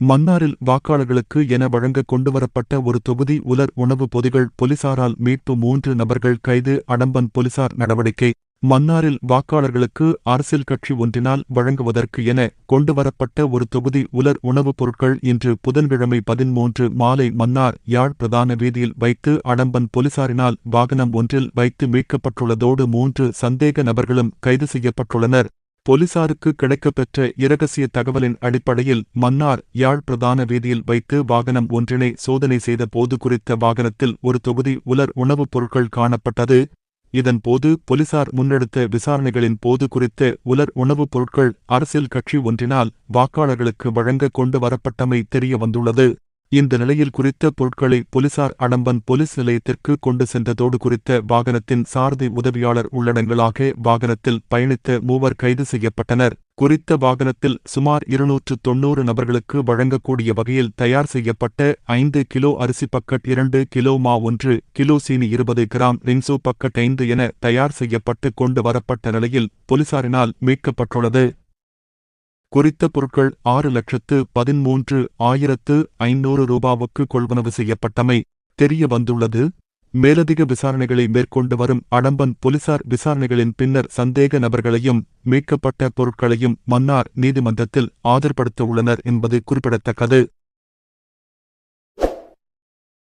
மன்னாரில் வாக்காளர்களுக்கு என வழங்க கொண்டுவரப்பட்ட ஒரு தொகுதி உலர் உணவு பொதிகள் போலீசாரால் மீட்பு மூன்று நபர்கள் கைது அடம்பன் போலீசார் நடவடிக்கை. மன்னாரில் வாக்காளர்களுக்கு அரசியல் கட்சி ஒன்றினால் வழங்குவதற்கு என கொண்டுவரப்பட்ட ஒரு தொகுதி உலர் உணவுப் பொருட்கள் இன்று புதன்கிழமை பதிமூன்று மாலை மன்னார் யாழ் பிரதான வீதியில் வைத்து அடம்பன் போலீசாரினால் வாகனம் ஒன்றில் வைத்து மீட்கப்பட்டுள்ளதோடு மூன்று சந்தேக நபர்களும் கைது செய்யப்பட்டுள்ளனர். போலீசாருக்கு கிடைக்கப்பெற்ற இரகசிய தகவலின் அடிப்படையில் மன்னார் யாழ் பிரதான வீதியில் வைத்து வாகனம் ஒன்றினை சோதனை செய்த போது குறித்த வாகனத்தில் ஒரு தொகுதி உலர் உணவுப் பொருட்கள் காணப்பட்டது. இதன்போது போலீசார் முன்னெடுத்த விசாரணைகளின் போது குறித்த உலர் உணவுப் பொருட்கள் அரசியல் கட்சி ஒன்றினால் வாக்காளர்களுக்கு வழங்க கொண்டு வரப்பட்டமை தெரியவந்துள்ளது. இந்த நிலையில் குறித்த பொருட்களை போலீசார் அடம்பன் போலீஸ் நிலையத்திற்கு கொண்டு சென்றதோடு குறித்த வாகனத்தின் சாரதி உதவியாளர் உள்ளடங்களாக வாகனத்தில் பயணித்த மூவர் கைது செய்யப்பட்டனர். குறித்த வாகனத்தில் சுமார் இருநூற்று தொன்னூறு நபர்களுக்கு வழங்கக்கூடிய வகையில் தயார் செய்யப்பட்ட ஐந்து கிலோ அரிசி பக்கட் இரண்டு கிலோ மா ஒன்று கிலோ சீனி இருபது கிராம் ரின்சோ பக்கட் ஐந்து என தயார் செய்யப்பட்டு கொண்டு வரப்பட்ட நிலையில் போலீசாரினால் மீட்கப்பட்டுள்ளது. குறித்த பொருட்கள் ஆறு லட்சத்து பதிமூன்று ஆயிரத்து ஐநூறு ரூபாவுக்கு கொள்வனவு செய்யப்பட்டமை தெரிய வந்துள்ளது. மேலதிக விசாரணைகளை மேற்கொண்டு வரும் அடம்பன் போலீசார் விசாரணைகளின் பின்னர் சந்தேக நபர்களையும் மீட்கப்பட்ட பொருட்களையும் மன்னார் நீதிமன்றத்தில் ஆஜர்படுத்த உள்ளனர் என்பது குறிப்பிடத்தக்கது.